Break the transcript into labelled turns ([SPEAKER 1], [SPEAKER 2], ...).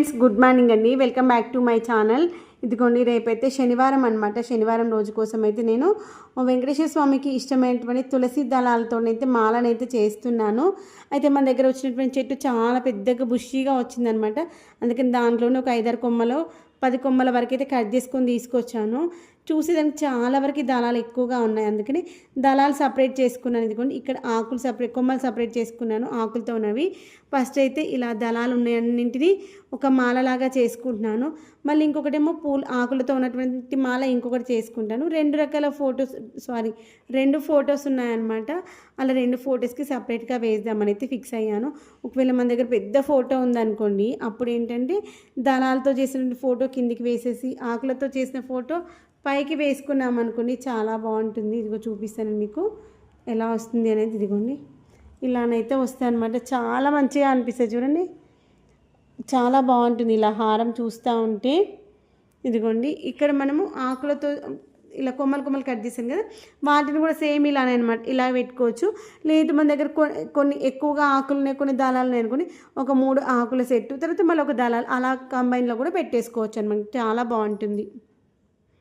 [SPEAKER 1] Friends good morning అండి. Welcome back to my channel ఇదిగోండి రేపైతే శనివారం అనమాట శనివారం రోజు కోసం అయితే నేను వెంకటేశ్వర స్వామికి ఇష్టమైనటువంటి తులసి దళాలతోనైతే మాలనైతే చేస్తున్నాను. అయితే మన దగ్గర వచ్చినటువంటి చెట్టు చాలా పెద్దగా బుషీగా వచ్చిందనమాట అందుకని దాంట్లోనే ఒక ఐదారు కొమ్మలు పది కొమ్మల వరకు అయితే కట్ చేసుకొని తీసుకొచ్చాను. చూసి దానికి చాలా వరకు దళాలు ఎక్కువగా ఉన్నాయి. అందుకని దళాలు సపరేట్ చేసుకున్నాను. ఇదిగోండి ఇక్కడ ఆకులు సపరేట్ కొమ్మలు సపరేట్ చేసుకున్నాను ఆకులతో ఉన్నవి ఫస్ట్ అయితే ఇలా దళాలు ఉన్నాయన్నింటినీ ఒక మాలలాగా చేసుకుంటున్నాను. మళ్ళీ ఇంకొకటేమో పూలు ఆకులతో ఉన్నటువంటి మాల ఇంకొకటి చేసుకుంటాను. రెండు రకాల ఫొటోస్ సారీ రెండు ఫొటోస్ ఉన్నాయన్నమాట. అలా రెండు ఫొటోస్కి సపరేట్గా వేద్దామని అయితే ఫిక్స్ అయ్యాను. ఒకవేళ మన దగ్గర పెద్ద ఫోటో ఉందనుకోండి అప్పుడు ఏంటంటే దళాలతో చేసిన ఫోటో కిందికి వేసేసి ఆకులతో చేసిన ఫోటో పైకి వేసుకున్నాం అనుకోండి చాలా బాగుంటుంది. ఇదిగో చూపిస్తాను మీకు. ఎలా వస్తుంది అనేది ఇదిగోండి. ఇలానైతే వస్తాయి అనమాట చాలా మంచిగా అనిపిస్తుంది చూడండి. చాలా బాగుంటుంది ఇలా హారం చూస్తూ ఉంటే. ఇదిగోండి ఇక్కడ మనము ఆకులతో ఇలా కొమ్మలు కొమ్మలు కట్ చేశాను కదా వాటిని కూడా సేమ్ ఇలానే అనమాట ఇలా పెట్టుకోవచ్చు. లేదు మన దగ్గర కొన్ని కొన్ని ఎక్కువగా ఆకులు ఉన్నాయి కొన్ని దళాలు ఉన్నాయి ఒక మూడు ఆకుల సెట్టు తర్వాత మళ్ళీ ఒక దళాలు అలా కంబైన్లో కూడా పెట్టేసుకోవచ్చు అనమాట చాలా బాగుంటుంది.